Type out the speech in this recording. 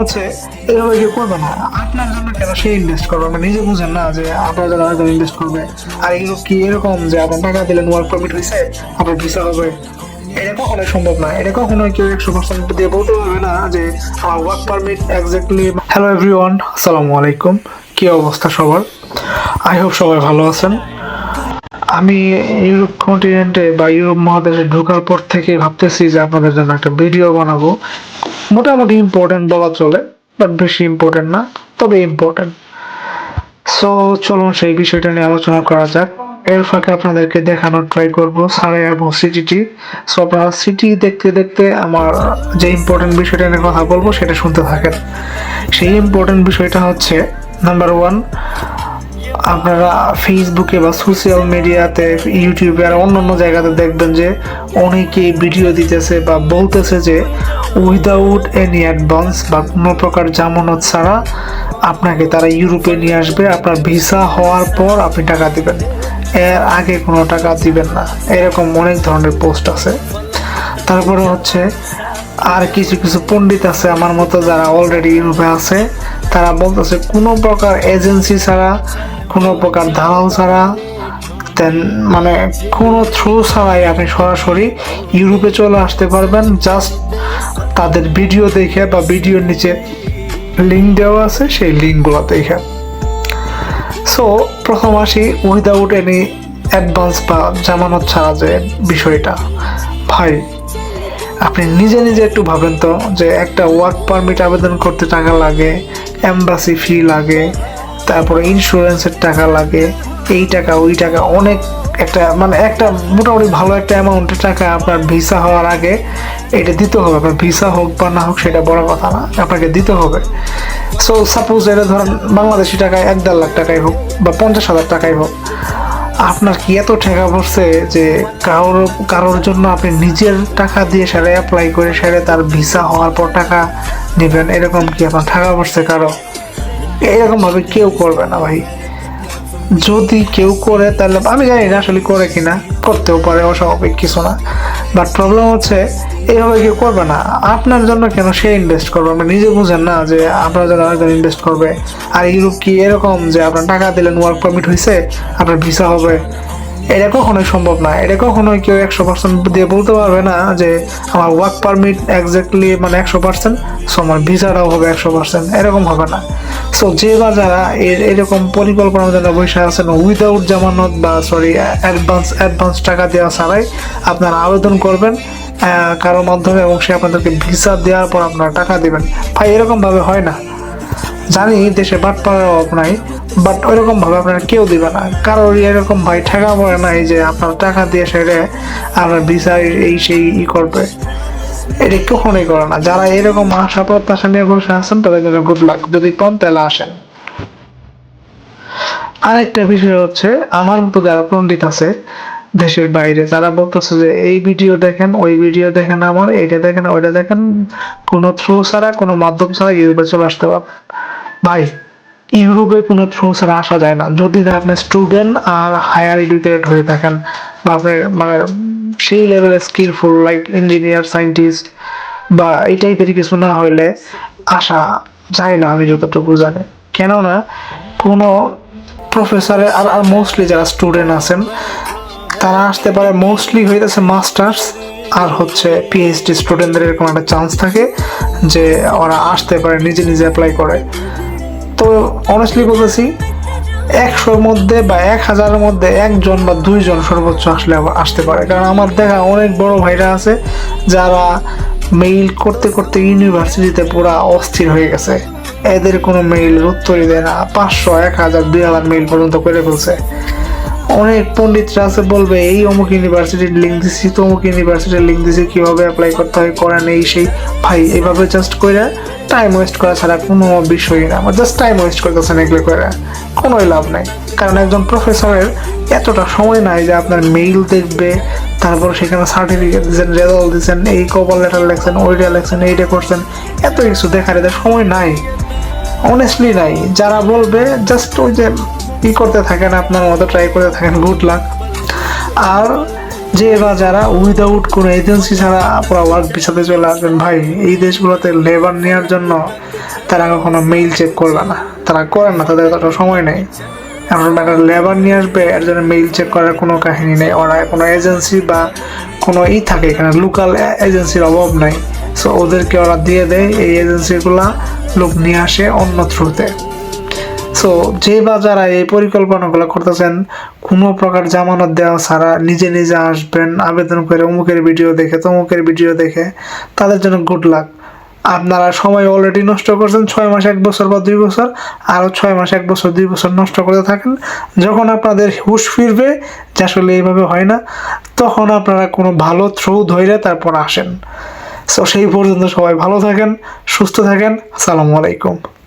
হচ্ছে এভাবে কেউ করবে না। আপনার জন্য কেন সে ইনভেস্ট করবে? নিজে বুঝেন না যে আপনার জন্য ইনভেস্ট করবে। আর কি এরকম যে আপনার টাকা দিলেন ওয়ার্ক পারমিট হয়েছে আপনার ভিসা হবে? এটা কখনোই সম্ভব না। এটা কখনোই কেউ একশো পার্সেন্ট দিয়ে বলতে পারবে না যে আমার ওয়ার্ক পারমিট হ্যালো এভরিওয়ান আসসালামু আলাইকুম। কি অবস্থা সবার? আই হোপ সবাই ভালো আছেন। আমি ইউরোপ কন্টিনেন্টে বা ইউরোপ মহাদেশে ঢোকার পর থেকে ভাবতেছি যে আপনাদের জন্য একটা ভিডিও বানাবো। মোটামুটি ইম্পর্টেন্ট বলা চলে বাট বেশি ইম্পর্টেন্ট না, তবে ইম্পর্টেন্ট সো চলুন সেই বিষয়টা নিয়ে আলোচনা করা যাক। এর ফাঁকে আপনাদেরকে দেখানোর ট্রাই করব সারে এবং সিটিটি সো আপনারা সিটি দেখতে দেখতে আমার যে ইম্পর্টেন্ট বিষয়টা নিয়ে কথা বলব, সেটা শুনতে থাকেন। সেই ইম্পর্টেন্ট বিষয়টা হচ্ছে নাম্বার ওয়ান আপনারা ফেসবুকে বা সোশ্যাল মিডিয়াতে ইউটিউবে আর অন্য অন্য জায়গাতে দেখবেন যে অনেকেই ভিডিও দিতেছে বা বলতেছে যে উইদাউট এনি অ্যাডভান্স বা কোনো প্রকার জামানত ছাড়া আপনাকে তারা ইউরোপে নিয়ে আসবে। আপনার ভিসা হওয়ার পর আপনি টাকা দিবেন। এর আগে কোনো টাকা দিবেন না। এরকম অনেক ধরনের পোস্ট আছে। তারপরে হচ্ছে আর কিছু কিছু পণ্ডিত আছে আমার মতো যারা অলরেডি ইউরোপে আছে। তারা বলতেছে কোনো প্রকার এজেন্সি ছাড়া, কোনো প্রকার দালাল ছাড়া দেন মানে কোনো থ্রু ছাড়াই আপনি সরাসরি ইউরোপে চলে আসতে পারবেন। জাস্ট তাদের ভিডিও দেখে বা ভিডিওর নিচে লিঙ্ক দেওয়া আছে, সেই লিঙ্কগুলো দেখে। সো প্রথম আসি উইদাউট এনি অ্যাডভান্স বা জামানত ছাড়া যে বিষয়টা। ভাই, আপনি নিজে নিজে একটু ভাবেন তো যে একটা ওয়ার্ক পারমিট আবেদন করতে টাকা লাগে এম্বাসি ফি লাগে, তারপরে ইন্স্যুরেন্সের টাকা লাগে, এই টাকা, ওই টাকা, অনেক একটা মানে একটা মোটামুটি ভালো একটা অ্যামাউন্টের টাকা আপনার ভিসা হওয়ার আগে এটা দিতে হবে। আপনার ভিসা হোক বা না হোক সেটা বড় কথা না, আপনাকে দিতে হবে। সো সাপোজ এটা ধরেন বাংলাদেশি টাকায় এক দেড় লাখ টাকাই হোক বা পঞ্চাশ হাজার টাকাই হোক, আপনার কি এত ঠেকা পড়ছে যে কারোর কারোর জন্য আপনি নিজের টাকা দিয়ে সেটা অ্যাপ্লাই করে সেটা তার ভিসা হওয়ার পর টাকা নেবেন? এরকম কি আপনার ঠেকা পড়ছে কারও? এরকমভাবে কেউ করবে না ভাই। যদি কেউ করে, তাহলে আমি জানি না আসলে করে কিনা। করতেও পারে, অস্বাভাবিক কিছু না। বাট প্রবলেম হচ্ছে এইভাবে কেউ করবে না। আপনার জন্য কেন সে ইনভেস্ট করবে? আপনি নিজে বুঝেন না যে আপনার জন্য আরেকজন ইনভেস্ট করবে। আর ইউরোপ কি এরকম যে আপনার টাকা দিলেন ওয়ার্ক পারমিট হয়েছে আপনার ভিসা হবে। এটা কখনোই সম্ভব না। এটা কখনোই কেউ একশো পার্সেন্ট দিয়ে বলতে পারবে না যে আমার ওয়ার্ক পারমিট এক্স্যাক্টলি মানে একশো পার্সেন্ট সো আমার ভিসাটাও হবে একশো পার্সেন্ট এরকম হবে না। সো যে বা যারা এর- এরকম পরিকল্পনার জন্য বসে আছেন উইদাউট জামানত বা সরি অ্যাডভান্স অ্যাডভান্স টাকা দেওয়া ছাড়াই আপনারা আবেদন করবেন কারোর মাধ্যমে এবং সে আপনাদেরকে ভিসা দেওয়ার পর আপনারা টাকা দিবেন। ভাই এরকম ভাবে হয় না। জানি দেশে বাট পাওয়ার অভাব নাই, বাট ওইরকম ভাবে আপনারা কেউ দিবে না। কারোর এরকম ভাই ঠেকা পড়ে নাই যে আপনার টাকা দিয়ে সেরে আপনার ভিসা এই সেই ই করবে। এটা কখনোই করে না। যারা এরকম আশা, প্রত্যাশা নিয়ে বসে আছেন, তাদের জন্য গুড লাক যদি পান তাহলে আসেন। আরেকটা বিষয় হচ্ছে, আমার মতো যারা পণ্ডিত আছে দেশের বাইরে যারা বলতেছে যে, এই ভিডিও দেখেন, ওই ভিডিও দেখেন আমার, এটা দেখেন, ওইটা দেখেন। কোনো থ্রু ছাড়া, কোনো মাধ্যম ছাড়া ইউটিউবে চলে আসতে পারবেন ভাই, ইউরোপে কোনো থ্রু আসা যায় না। যদি আপনি স্টুডেন্ট আর হায়ার এডুকেটেড হয়ে থাকেন, বা আপনি মানে সেই লেভেলের স্কিলফুল লাইক ইঞ্জিনিয়ার সায়েন্টিস্ট বা এই টাইপের কিছু না হইলে আসা যায় না, আমি যতটুকু জানি। কেননা, কোনো প্রফেসরে আর আর মোস্টলি যারা স্টুডেন্ট আছেন, তারা আসতে পারে মোস্টলি হইতেছে মাস্টার্স আর হচ্ছে পিএইচডি স্টুডেন্টদের এরকম একটা চান্স থাকে যে ওরা আসতে পারে, নিজে নিজে অ্যাপ্লাই করে। তো অনেস্টলি বলতেছি, একশোর মধ্যে বা এক হাজারের মধ্যে একজন বা দুইজন সর্বোচ্চ আসলে আসতে পারে। কারণ আমার দেখা অনেক বড় ভাইরা আছে যারা মেইল করতে করতে ইউনিভার্সিটিতে পুরা অস্থির হয়ে গেছে। এদের কোনো মেইলের উত্তরই দেয় না। পাঁচশো, এক হাজার, দুই হাজার মেইল পর্যন্ত করে ফেলছে। অনেক পণ্ডিতরা আছে, বলবে, এই অমুক ইউনিভার্সিটির লিঙ্ক দিছি, তমুক ইউনিভার্সিটির লিঙ্ক দিছি, কীভাবে অ্যাপ্লাই করতে হয় করেন নেই সেই। ভাই, এভাবে জাস্ট করে টাইম ওয়েস্ট করা ছাড়া কোনো বিষয়ই না। আমার জাস্ট টাইম ওয়েস্ট করতেছেন এগুলো করে কোনোই লাভ নাই। কারণ একজন প্রফেসরের এতটা সময় নাই যে আপনার মেইল দেখবে, তারপর সেখানে সার্টিফিকেট দিচ্ছেন রেজাল্ট দিচ্ছেন, এই কপাল লেটার লেখছেন, ওইটা লেখছেন, এইটা করছেন, এত কিছু দেখার এদের সময় নাই। অনেস্টলি নাই। যারা বলবে জাস্ট ওই যে ই করতে থাকেন, আপনার মতো ট্রাই করতে থাকেন গুড লাক আর যে বা যারা উইদাউট কোনো এজেন্সি ছাড়া পুরো ওয়ার্ক ভিসাতে চলে আসবেন, ভাই, এই দেশগুলোতে লেবার নেওয়ার জন্য তারা কখনো মেইল চেক করবে না। তারা করে না, তাদের তত সময় নেই। এখন একটা লেবার নিয়ে আসবে, এর জন্য মেইল চেক করার কোনো কাহিনী নেই। ওরা কোনো এজেন্সি বা কোনো ই থাকে এখানে লোকাল এজেন্সির অভাব নাই। সো ওদেরকে ওরা দিয়ে দেয়, এই এজেন্সিগুলা লোক নিয়ে আসে অন্য থ্রুতে সো যে বা যারা এই পরিকল্পনাগুলো করতেছেন, কোনো প্রকার জামানত দেওয়া ছাড়া নিজে নিজে আসবেন, আবেদন করে অমুকের ভিডিও দেখে, তমুকের ভিডিও দেখে, তাদের জন্য গুড লাক আপনারা সময় অলরেডি নষ্ট করছেন, ছয় মাস, এক বছর বা দুই বছর, আরও ছয় মাস, এক বছর, দুই বছর নষ্ট করতে থাকেন। যখন আপনাদের হুশ ফিরবে যে আসলে এইভাবে হয় না, তখন আপনারা কোনো ভালো থ্রু ধরে তারপর আসেন। সো সেই পর্যন্ত সবাই ভালো থাকেন, সুস্থ থাকেন। আসসালামু আলাইকুম।